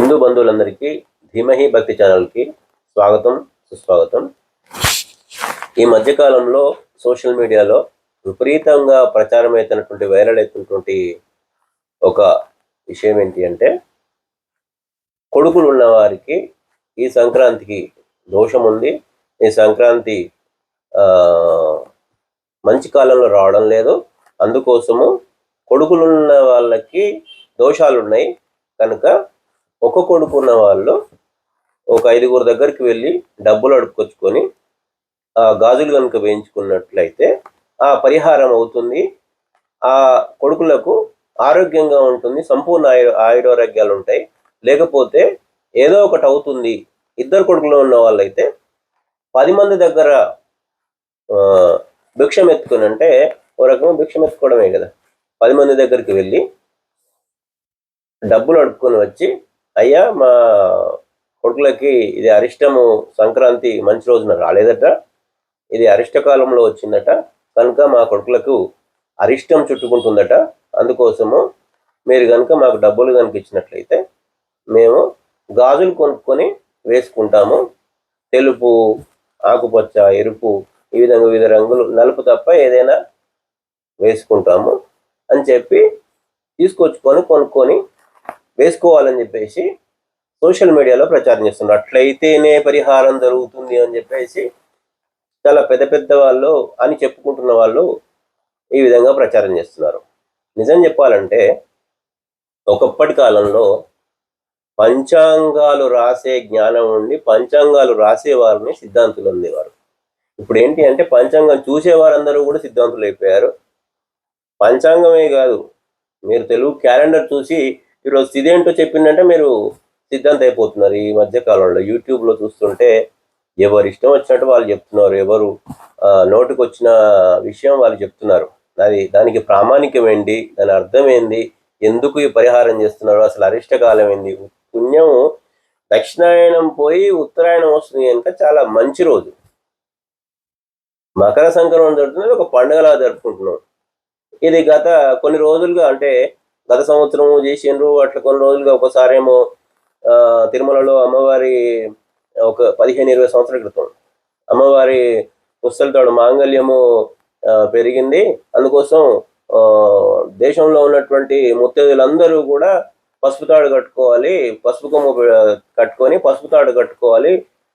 హిందూ బంధువులందరికీ ధీమహి భక్తి ఛానల్కి స్వాగతం సుస్వాగతం. ఈ మధ్యకాలంలో సోషల్ మీడియాలో విపరీతంగా ప్రచారం అవుతున్నటువంటి వైరల్ అవుతున్నటువంటి ఒక విషయం ఏంటి అంటే కొడుకులు ఉన్న వారికి ఈ సంక్రాంతికి దోషం ఉంది. ఈ సంక్రాంతి మంచి కాలంలో రావడం లేదు. అందుకోసము కొడుకులు ఉన్న వాళ్ళకి దోషాలు ఉన్నాయి కనుక ఒక కొడుకు ఉన్న వాళ్ళు ఒక ఐదుగురు దగ్గరికి వెళ్ళి డబ్బులు అడుపుకొచ్చుకొని ఆ గాజులు కనుక వేయించుకున్నట్లయితే ఆ పరిహారం అవుతుంది. ఆ కొడుకులకు ఆరోగ్యంగా ఉంటుంది సంపూర్ణ ఆయు ఆయురారోగ్యాలు ఉంటాయి. లేకపోతే ఏదో ఒకటి అవుతుంది. ఇద్దరు కొడుకులు ఉన్న వాళ్ళైతే పది మంది దగ్గర భిక్షం ఎత్తుకుని అంటే ఓ రకంగా భిక్షం ఎత్తుకోవడమే కదా. పది మంది దగ్గరికి వెళ్ళి డబ్బులు అడుక్కొని వచ్చి అయ్యా మా కొడుకులకి ఇది అరిష్టము సంక్రాంతి మంచి రోజున రాలేదట. ఇది అరిష్టకాలంలో వచ్చిందట. కనుక మా కొడుకులకు అరిష్టం చుట్టుకుంటుందట. అందుకోసము మీరు కనుక మాకు డబ్బులు కనుక ఇచ్చినట్లయితే మేము గాజులు కొనుక్కొని వేసుకుంటాము. తెలుపు ఆకుపచ్చ ఎరుపు ఈ విధంగా వివిధ రంగులు నలుపు తప్ప ఏదైనా వేసుకుంటాము అని చెప్పి తీసుకొచ్చుకొని కొనుక్కొని వేసుకోవాలని చెప్పేసి సోషల్ మీడియాలో ప్రచారం చేస్తున్నారు. అట్లయితేనే పరిహారం జరుగుతుంది అని చెప్పేసి చాలా పెద్ద పెద్ద వాళ్ళు అని చెప్పుకుంటున్న వాళ్ళు ఈ విధంగా ప్రచారం చేస్తున్నారు. నిజం చెప్పాలంటే ఒకప్పటి కాలంలో పంచాంగాలు రాసే జ్ఞానం ఉండి పంచాంగాలు రాసేవారిని సిద్ధాంతులు ఉండేవారు ఇప్పుడు ఏంటి అంటే పంచాంగం చూసేవారందరూ కూడా సిద్ధాంతులు అయిపోయారు పంచాంగమే కాదు మీరు తెలుగు క్యాలెండర్ చూసి ఈరోజు ఇదేంటో ఏంటో చెప్పిందంటే మీరు సిద్ధాంతం అయిపోతున్నారు ఈ మధ్య కాలంలో. యూట్యూబ్లో చూస్తుంటే ఎవరు ఇష్టం వచ్చినట్టు వాళ్ళు చెప్తున్నారు ఎవరు ఆ, నోటికి వచ్చిన విషయం వాళ్ళు చెప్తున్నారు. అది దానికి ప్రామాణికం ఏంటి దాని అర్థం ఏంది ఎందుకు ఈ పరిహారం చేస్తున్నారు అసలు అరిష్ట కాలం ఏంది? పుణ్యం దక్షిణాయనం పోయి ఉత్తరాయణం వస్తుంది కనుక చాలా మంచి రోజు. మకర సంక్రమణ జరుగుతున్నది ఒక పండుగలా జరుపుకుంటున్నాం. ఇది గత కొన్ని రోజులుగా అంటే గత సంవత్సరం చేసిండ్రు. అట్లా కొన్ని రోజులుగా ఒకసారి ఏమో ఆ, తిరుమలలో అమ్మవారి ఒక పదిహేను ఇరవై సంవత్సరాల క్రితం అమ్మవారి పుస్తలతోడు మాంగళ్యము ఆ, పెరిగింది. అందుకోసం ఆ, దేశంలో ఉన్నటువంటి ముత్తైదులందరూ కూడా పసుపు తాడు కట్టుకోవాలి. పసుపు కొమ్ము కట్టుకొని పసుపు తాడు కట్టుకోవాలి.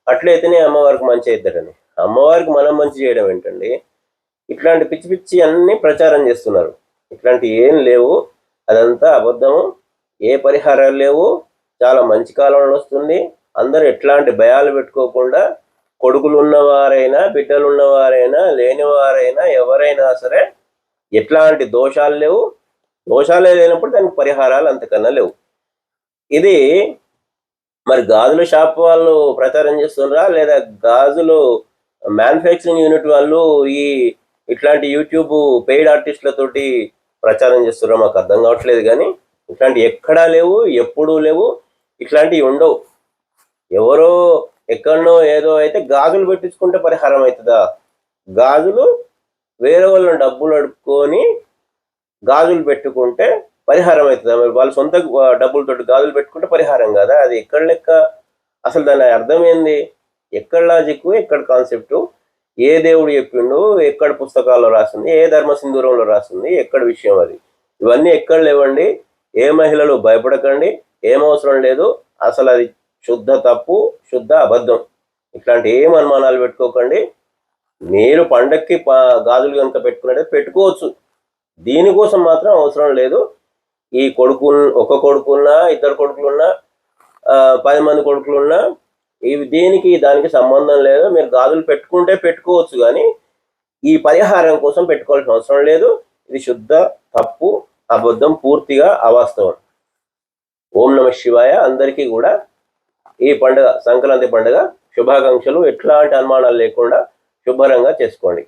అట్లయితేనే అమ్మవారికి మంచి అవుతాడని అమ్మవారికి మనం మంచి చేయడం ఏంటండి? ఇట్లాంటి పిచ్చి పిచ్చి అన్ని ప్రచారం చేస్తున్నారు. ఇట్లాంటి ఏం లేవు. అదంతా అబద్ధము. ఏ పరిహారాలు లేవు. చాలా మంచి కాలంలో వస్తుంది. అందరూ ఎట్లాంటి భయాలు పెట్టుకోకుండా కొడుకులు ఉన్నవారైనా బిడ్డలు ఉన్నవారైనా లేనివారైనా ఎవరైనా సరే ఎట్లాంటి దోషాలు లేవు. దోషాలే లేనప్పుడు దానికి పరిహారాలు అంతకన్నా లేవు. ఇది మరి గాజుల షాప్ వాళ్ళు ప్రచారం చేస్తున్నారా? లేదా గాజులు మ్యానుఫ్యాక్చరింగ్ యూనిట్ వాళ్ళు ఈ ఇట్లాంటి యూట్యూబ్ పెయిడ్ ఆర్టిస్టులతోటి ప్రచారం చేస్తున్నారో మాకు అర్థం కావట్లేదు కానీ ఇట్లాంటి ఎక్కడా లేవు ఎప్పుడూ లేవు. ఇట్లాంటివి ఉండవు. ఎవరో ఎక్కడనో ఏదో అయితే గాజులు పెట్టించుకుంటే పరిహారం అవుతుందా? గాజులు వేరే వాళ్ళని డబ్బులు అడుక్కొని గాజులు పెట్టుకుంటే పరిహారం అవుతుందా? మరి వాళ్ళ సొంత డబ్బులతో గాజులు పెట్టుకుంటే పరిహారం కదా? అది ఎక్కడ లెక్క? అసలు దాని అర్థం ఏంది? ఎక్కడ లాజిక్ ఎక్కడ కాన్సెప్ట్ ఏ దేవుడు చెప్పిండు ఎక్కడ పుస్తకాల్లో రాసింది ఏ ధర్మ సింధూరంలో రాసింది ఎక్కడ విషయం అది. ఇవన్నీ ఎక్కడ లేవండి. ఏ మహిళలు భయపడకండి. ఏం అవసరం లేదు. అసలు అది శుద్ధ తప్పు శుద్ధ అబద్ధం. ఇట్లాంటి ఏం అనుమానాలు పెట్టుకోకండి. మీరు పండక్కి గాజులు కనుక పెట్టుకున్నట్టు పెట్టుకోవచ్చు. దీనికోసం మాత్రం అవసరం లేదు. ఈ కొడుకు ఒక కొడుకున్నా ఇద్దరు కొడుకులున్నా పది మంది కొడుకులున్నా ఇవి దేనికి దానికి సంబంధం లేదు. మీరు గాజులు పెట్టుకుంటే పెట్టుకోవచ్చు కానీ ఈ పరిహారం కోసం పెట్టుకోవాల్సిన అవసరం లేదు. ఇది శుద్ధ తప్పు అబద్ధం పూర్తిగా అవాస్తవం. ఓం నమ శివాయ. అందరికీ కూడా ఈ పండుగ సంక్రాంతి పండుగ శుభాకాంక్షలు. ఎట్లాంటి అనుమానాలు లేకుండా శుభ్రంగా చేసుకోండి.